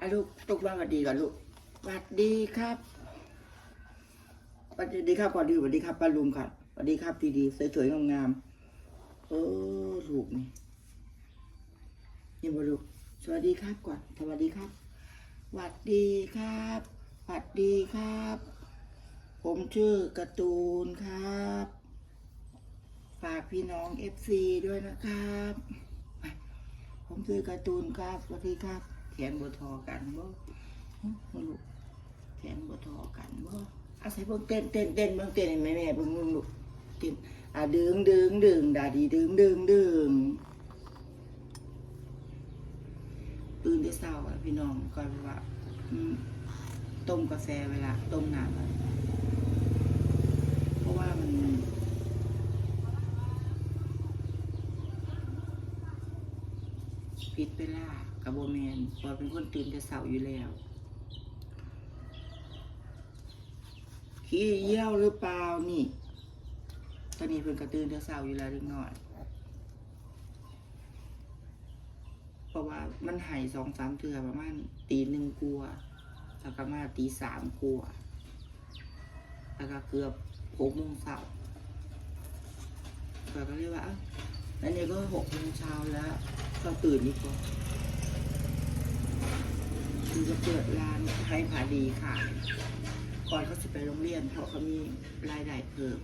อะลูกตุกบ้าสวัสดีก่อนลูกสวัสดีครับสวัสดีครับก่อนดีสวัสดีครับป้าลุงก่อนสวัสดีครับดีๆสวยๆงามๆเออลูกนี่ยังบ่ลูกสวัสดีครับก่อนสวัสดีครับสวัสดีครับสวัสดีครับ ผมชื่อการ์ตูนครับ ฝากพี่น้องเอฟซีด้วยนะครับ ผมชื่อการ์ตูนครับสวัสดีครับ ขนบทอกันบ่หึมาลูกแขนบทอกันบ่อาศัยพวกเต้นเต้นเต้นเบิ่งเต้นเห็นไหมแม่เบิ่งมึงลูกเต้นอะดึงดึงดึงดาดีดึงดึงดึงตื่นแต่เช้าอะพี่น้องก่อนว่าต้มกาแฟเวลาต้มน้ำอะเพราะว่ามันผิดเวลา กับโบแมนพอเป็นคนตื่นแต่เสาอยู่แล้ว ขี้เยี่ยวหรือเปล่านี่ ตอนนี้เพิ่นกระตื่นแต่เสาอยู่แล้วเล็กน้อยเพราะว่ามันไห่สองสามเทือประมาณตีหนึ่งกลัวแล้วก็มาตีสามกลัวแล้วก็เกือบหกโมงเช้าก็ก็เรียกว่าอ้าแล้วนี่ก็หกโมงเช้าแล้ว ก็ตื่นดีกว่า คือจะเปิดร้านให้ผาดีค่ะก่อนเขาจะไปโรงเรียนเพราะเขามีรายได้เพิ่ม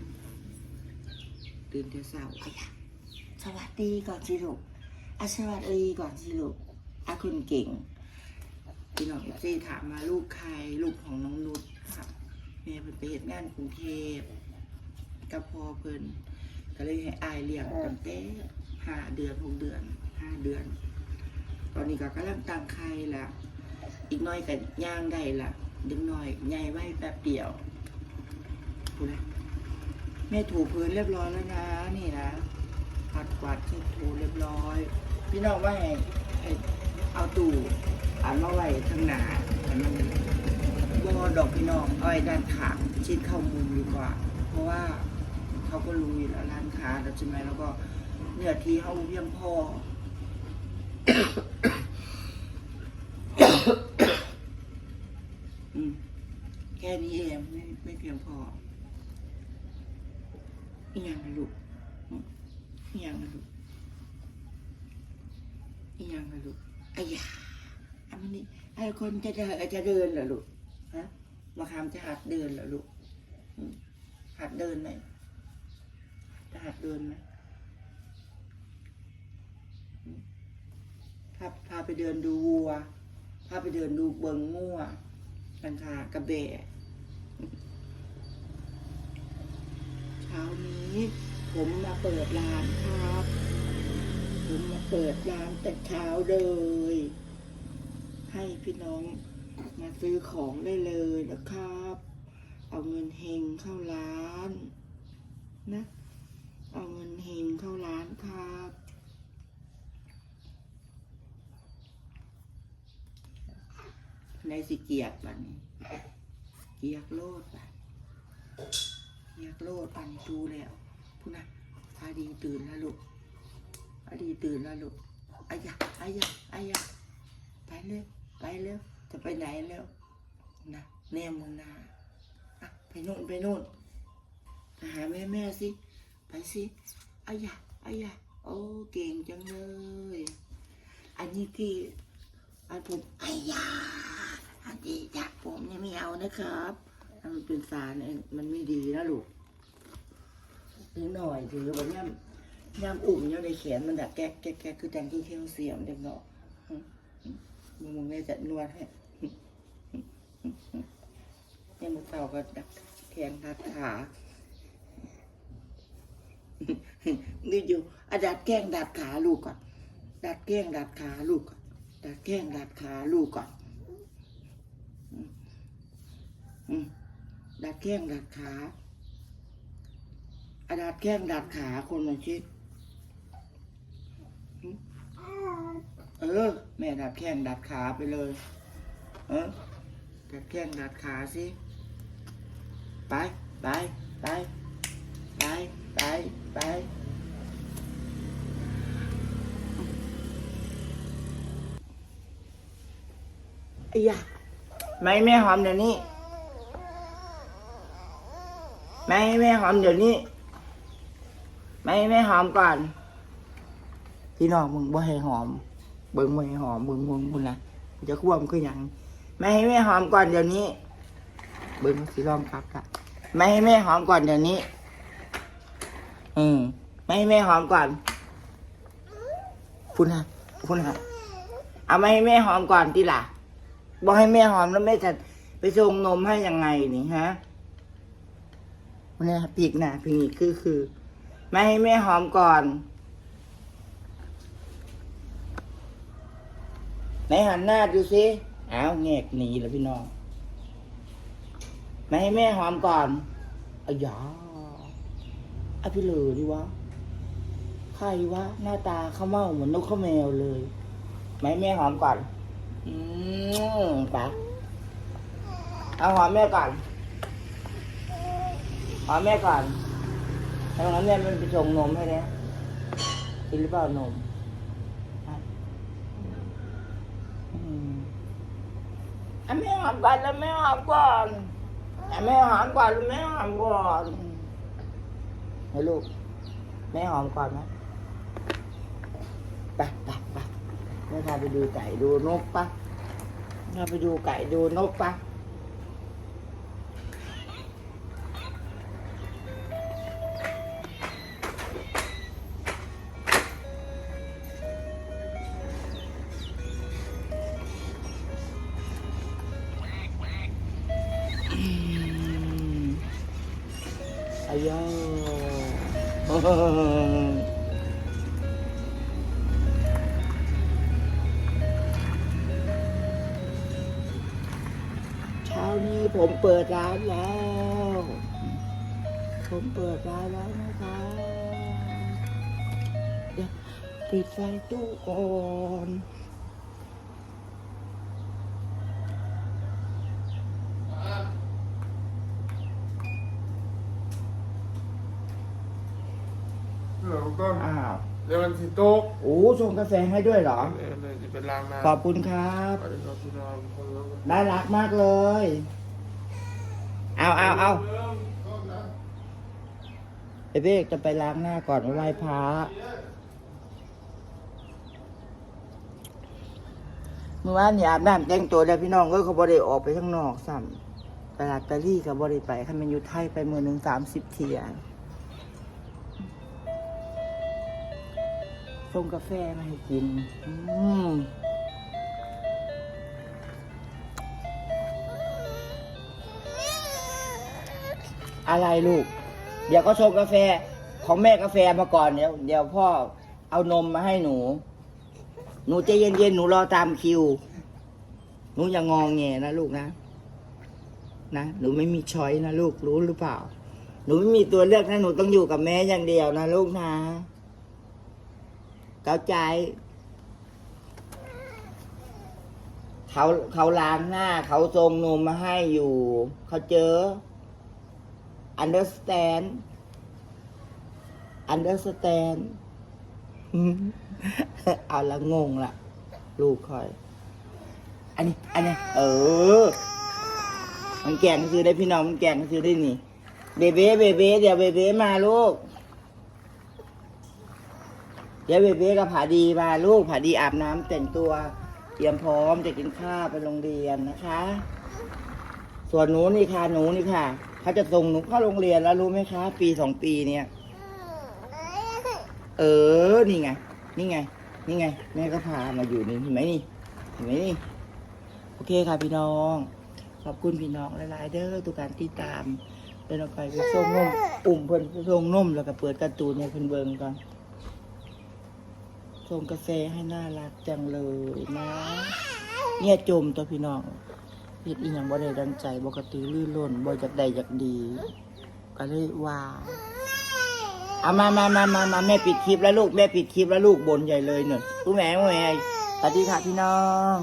ตื่นแต่เช้าอะยะสวัสดีก่อนสิลูกอะสวัสดีก่อนสิลูกอะคุณเก่งพี่น้องซีถามมาลูกใครลูกของน้องนุชค่ะแม่เพิ่นไปเหตุงานกรุงเทพกับพ่อเพิ่นก็เลยให้อายเลี้ยงตั้งแต่ห้าเดือนหกเดือนห้าเดือน ตอนนี้ก็กำลังตั้งไข่ละอีกหน้อยก็ย่างได้ละดึงหน่อยใหญ่ไว้แป๊บเดียวดูนะแม่ถูพื้นเรียบร้อยแล้วนะ นี่นะปัดกวาดเช็ดถูเรียบร้อย พี่น้องว่าให้เอาตู้อันมาไว้ข้างหน้าอันมันบอดอกพี่น้องเอาไว้ด้านขางชิดเข้ามุมดีกว่า เพราะว่าเขาก็รู้อยู่แล้วร้านค้าแล้วใช่ไหมแล้วก็เนื้อที่เขาเพียงพออืม แค่นี้เองไม่ไม่เพียงพออีกอย่างนะลูกอย่างนะลูกอีกอย่างนะลูกไอ้ยาอันนี้ไอ้คนจะเดินจะเดินเหรอลูกฮะมาคามจะหัดเดินเหรอลูกหัดเดินไหมจะหัดเดินไหมาพาไปเดินดูวัว พาไปเดินดูเบิงงัวกังคากระเบะเช้านี้ผมมาเปิดร้านครับ ผมมาเปิดร้านแต่เช้าเลย ให้พี่น้องมาซื้อของได้เลยนะครับ เอาเงินเฮงเข้าร้านนะ เอาเงินเฮงเข้าร้านครับ ในสิเกียกบัดนเกียกโลดบัดเกียกโลดบัดนดูแล้วพูดนะพาดีตื่นแล้วลูกพาดีตื่นแล้วลูกอายะอายะอายะไปเร็วไปเร็วจะไปไหนแล้วนะแนมมองนาอะไปโน่นไปโน่นไปหาแม่แม่สิไปสิอายะอายะโอ้เก่งจังเลย อันนี้ที่อันผมอ้ยา อันนี้จากผมเนี่ยไม่เอานะครับมันเป็นสารเนี่ยมันไม่ดีนะลูกถือหน่อยถือแบบย่ำย่ำอุ่มย่ำในแขนมันดักแก๊กแก๊กแก๊กคือแทนที่แคลเซียมเด็กเนาะมึงมึงเลยจะนวดให้เนี่ยมึงเต่าก็ดักแขนดัดขานี่อยู่อะดัดแก้งดัดขาลูกก่อนดัดแก้งดัดขาลูกก่อนดัดแข้งดัดขาลูกก่อนอืมอืม ดัดแข้งดัดขาอะดัดแข้งดัดขาคนมาชิดอืมเออ แม่ดัดแข้งดัดขาไปเลย เออ ดัดแข้งดัดขาสิไปไปไปไปไปไปไอ้ยะไม่แม่หอมเดี๋ยวนี้ ไม่ให้แม่หอมเดี๋ยวนี้ ไม่ให้แม่หอมก่อน พี่น้องมึงบ่ให้หอม เบิ่งบ่ให้หอมเบิ่งมึงมึงนะจะควมคือหยังไม่ให้แม่หอมก่อนเดี๋ยวนี้ เบิ่งสิลองครับละไม่ให้แม่หอมก่อนเดี๋ยวนี้ อืมไม่ให้แม่หอมก่อนคุณฮะคุณฮะเอาไม่ให้แม่หอมก่อนที่ล่ะบอกให้แม่หอมแล้วแม่จะไปส่งนมให้ยังไงนี่ฮะ เนี่ปีกหนาปีกคือคือ ไม่ให้แม่หอมก่อนไหนหันหน้าดูสิอ้าวแงกหนีแล้วพี่น้องไม่ให้แม่หอมก่อนอายาอะพี่เหลือดิวะใครวะหน้าตาเข้าวเมาเหมือนนกข้าวแมวเลย ไม่ให้แม่หอมก่อน อืมปะเอาหอมแม่ก่อน หอมแม่ก่อนถ้างั้นแม่มันไปส่งนมให้แล้วกินหรือเปล่านมอะอืมอะแม่หอมก่อนแล้วแม่หอมก่อนอะแม่หอมก่อนแล้วแม่หอมก่อนให้ลูกแม่หอมก่อนไหมไปไปไปแม่พาไปดูไก่ดูนกปะพาไปดูไก่ดูนกปะ ยาเช้านี้ผมเปิดร้านแล้ว ผมเปิดร้านแล้วนะคะเดี๋ยวปิดไฟตู้ก่อน เดี๋ยวก็อ้าว เดี๋ยวมันสิตกโอ้ส่งกาแฟให้ด้วยเหรอ เดี๋ยวเลยจะเป็นล้างน้ำขอบคุณครับสวัสดีครับพี่น้องคนละคนน่ารักมากเลย เอาเอาเอาไอเบกจะไปล้างหน้าก่อนไหว้พระเมื่อวานนี่อาบน้ำแต่งตัวแล้วพี่น้องก็เขาบริออกไปข้างนอกซ้ำตลาดตะลี่กับบริไปคันมันอยู่ไทยไปมือหนึ่งสามสิบเทีย ส่งกาแฟมาให้กิน อืมอะไรลูก เดี๋ยวก็ชงกาแฟของแม่กาแฟมาก่อนเดี๋ยวเดี๋ยวพ่อเอานมมาให้หนู หนูใจะเย็นๆหนูรอตามคิว หนูอย่างงองแงนะลูกนะ นะหนูไม่มีช้อยนะลูกรู้หรือเปล่า หนูไม่มีตัวเลือกนะหนูต้องอยู่กับแม่อย่างเดียวนะลูกนะ เข้าใจเขาเขาล้างหน้า เขาทรงนมมาให้อยู่ เขาเจอ understand understand อืมเอาละงงละลูกคอย อันนี้ อันนี้ เออ มันแก่งซื้อได้พี่น้องมันแก่งซื้อได้นี่ เบเบ้เบเบ้เดี๋ยวเบเบ้มาลูก เดี๋ยวเบเบ้กับผาดีมาลูกผาดีอาบน้ำแต่งตัว เตรียมพร้อมจะกินข้าวไปโรงเรียนนะคะ ส่วนหนูนี่ค่ะหนูนี่ค่ะเขาจะส่งหนูเข้าโรงเรียนแล้วรู้ไหมคะ ปีสองปีเนี่ย เออนี่ไง นี่ไง นี่ไงแม่ก็พามาอยู่นี่เห็นไหมนี่เห็นไหมนี่โอเคค่ะพี่น้อง ขอบคุณพี่น้องหลายๆเด้อทุกการติดตามเดินออกไปไปส่งนมอุ่มเพิ่นส่งนมแล้วก็เปิดการ์ตูนให้เพิ่นเบิ่งก่อน งกาแฟให้น่ารักจังเลยนะ เนี่ยจมตัวพี่น้องเฮ็ดอีหยังบ่ได้ดังใจบ่กระตือรือร้นบ่อยากได้อยากดี ก็เลยว่าเอามามามามามาแม่ปิดคลิปแล้วลูกแม่ปิดคลิปแล้วลูกบนใหญ่เลยหน่อยผู้แม่ผู้แม่สวัสดีค่ะพี่น้อง